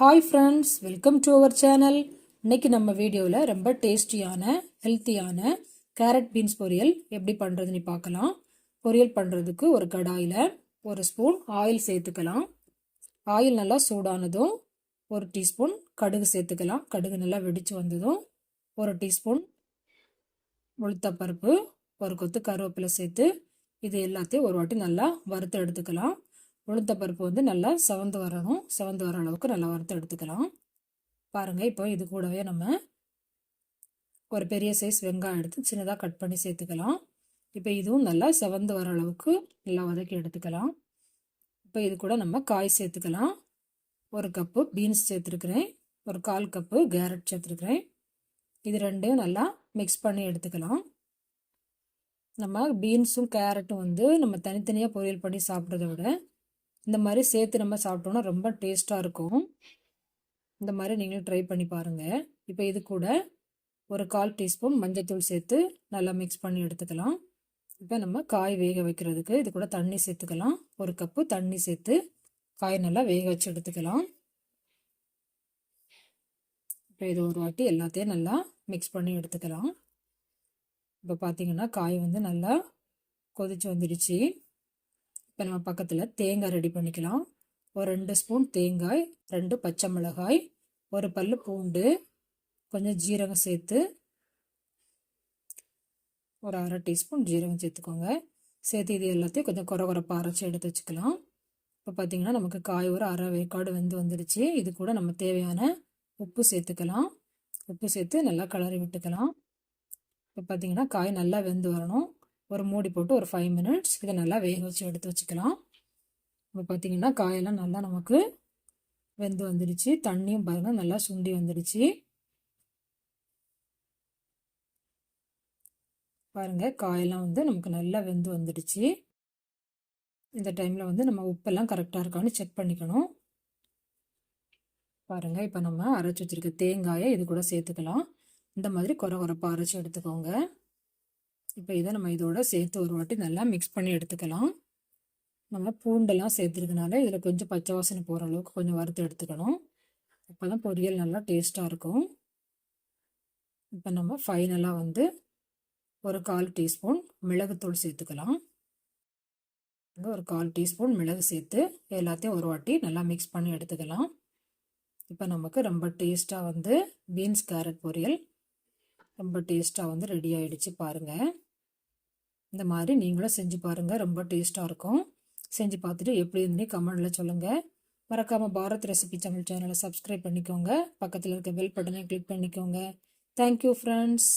Hi friends welcome to our channel இன்றைக்கி நம்ம வீடியோவில் ரொம்ப டேஸ்டியான ஹெல்த்தியான கேரட் பீன்ஸ் பொரியல் எப்படி பண்ணுறதுன்னு பார்க்கலாம். பொரியல் பண்ணுறதுக்கு ஒரு கடாயில் ஒரு ஸ்பூன் ஆயில் சேர்த்துக்கலாம். ஆயில் நல்லா சூடானதும் ஒரு டீஸ்பூன் கடுகு சேர்த்துக்கலாம். கடுகு நல்லா வெடித்து வந்ததும் ஒரு டீஸ்பூன் உளுத்தப்பருப்பு ஒரு கொத்து கருவேப்பிலை சேர்த்து இது எல்லாத்தையும் ஒரு வாட்டி நல்லா வறுத்து எடுத்துக்கலாம். உளுத்த பருப்பு வந்து நல்லா செவந்து வரணும். செவந்து வர அளவுக்கு நல்லா வறுத்து எடுத்துக்கலாம். பாருங்கள் இப்போ இது கூடவே நம்ம ஒரு பெரிய சைஸ் வெங்காயம் எடுத்து சின்னதாக கட் பண்ணி சேர்த்துக்கலாம். இப்போ இதுவும் நல்லா செவந்து வர அளவுக்கு நல்லா வதக்கி எடுத்துக்கலாம். இப்போ இது கூட நம்ம காய் சேர்த்துக்கலாம். ஒரு கப்பு பீன்ஸ் சேர்த்துருக்குறேன். ஒரு கால் கப்பு கேரட் சேர்த்துருக்குறேன். இது ரெண்டையும் நல்லா மிக்ஸ் பண்ணி எடுத்துக்கலாம். நம்ம பீன்ஸும் கேரட்டும் வந்து நம்ம தனித்தனியாக பொரியல் பண்ணி சாப்பிட்றத விட இந்த மாதிரி சேர்த்து நம்ம சாப்பிட்டோம்னா ரொம்ப டேஸ்ட்டாக இருக்கும். இந்த மாதிரி நீங்களும் ட்ரை பண்ணி பாருங்கள் இப்போ இது கூட ஒரு கால் டீஸ்பூன் மஞ்சள்தூள் சேர்த்து நல்லா மிக்ஸ் பண்ணி எடுத்துக்கலாம். இப்போ நம்ம காய் வேக வைக்கிறதுக்கு இது கூட தண்ணி சேர்த்துக்கலாம். ஒரு கப்பு தண்ணி சேர்த்து காய் நல்லா வேக வச்சு எடுத்துக்கலாம். இப்போ இது ஒரு வாட்டி எல்லாத்தையும் நல்லா மிக்ஸ் பண்ணி எடுத்துக்கலாம். இப்போ பார்த்தீங்கன்னா காய் வந்து நல்லா கொதிச்சு வந்துடுச்சு. இப்போ நம்ம பக்கத்தில் தேங்காய் ரெடி பண்ணிக்கலாம். ஒரு ரெண்டு ஸ்பூன் தேங்காய் ரெண்டு பச்சை மிளகாய் ஒரு பல் பூண்டு கொஞ்சம் ஜீரகம் சேர்த்து ஒரு அரை டீஸ்பூன் ஜீரகம் சேர்த்துக்கோங்க. சேர்த்து இது எல்லாத்தையும் கொஞ்சம் குறை குறைப்பாக அரைச்சி எடுத்து வச்சுக்கலாம். இப்போ பார்த்தீங்கன்னா நமக்கு காய் ஒரு அரை வேக்காடு வந்து வந்துடுச்சு. இது கூட நம்ம தேவையான உப்பு சேர்த்துக்கலாம். உப்பு சேர்த்து நல்லா கிளறி விட்டுக்கலாம். இப்போ பார்த்தீங்கன்னா காய் நல்லா வெந்து வரணும். ஒரு மூடி போட்டு ஒரு ஃபைவ் மினிட்ஸ் இதை நல்லா வேக வச்சு எடுத்து வச்சுக்கலாம். இப்போ பார்த்தீங்கன்னா காயெல்லாம் நல்லா நமக்கு வெந்து வந்துடுச்சு. தண்ணியும் பாருங்கள் நல்லா சுண்டி வந்துடுச்சு. பாருங்கள் காயெல்லாம் வந்து நமக்கு நல்லா வெந்து வந்துடுச்சு. இந்த டைமில் வந்து நம்ம உப்பெல்லாம் கரெக்டாக இருக்கான்னு செக் பண்ணிக்கணும். பாருங்கள் இப்போ நம்ம அரைச்சி வச்சுருக்க தேங்காயை இது கூட சேர்த்துக்கலாம். இந்த மாதிரி குறை குறைப்பாக அரைச்சி எடுத்துக்கோங்க. இப்போ இதை நம்ம இதோட சேர்த்து ஒரு வாட்டி நல்லா மிக்ஸ் பண்ணி எடுத்துக்கலாம். நம்ம பூண்டெல்லாம் சேர்த்துருக்கனால இதில் கொஞ்சம் பச்சை வாசனை போகிற அளவுக்கு கொஞ்சம் வறுத்து எடுத்துக்கணும். அப்போ தான் பொரியல் நல்லா டேஸ்ட்டாக இருக்கும். இப்போ நம்ம ஃபைனலாக வந்து ஒரு கால் டீஸ்பூன் மிளகுத்தூள் சேர்த்துக்கலாம். ஒரு கால் டீஸ்பூன் மிளகு சேர்த்து எல்லாத்தையும் ஒரு வாட்டி நல்லா மிக்ஸ் பண்ணி எடுத்துக்கலாம். இப்போ நமக்கு ரொம்ப டேஸ்ட்டாக வந்து பீன்ஸ் கேரட் பொரியல் ரொம்ப டேஸ்ட்டாக வந்து ரெடி ஆகிடுச்சு பாருங்கள் இந்த மாதிரி நீங்களும் செஞ்சு பாருங்கள் ரொம்ப டேஸ்ட்டாக இருக்கும். செஞ்சு பார்த்துட்டு எப்படி இருந்தே கமெண்டில் சொல்லுங்கள் மறக்காமல் பாரத் ரெசிபி தமிழ் சேனலை சப்ஸ்கிரைப் பண்ணிக்கோங்க. பக்கத்தில் இருக்க பெல் பட்டனை கிளிக் பண்ணிக்கோங்க. Thank you friends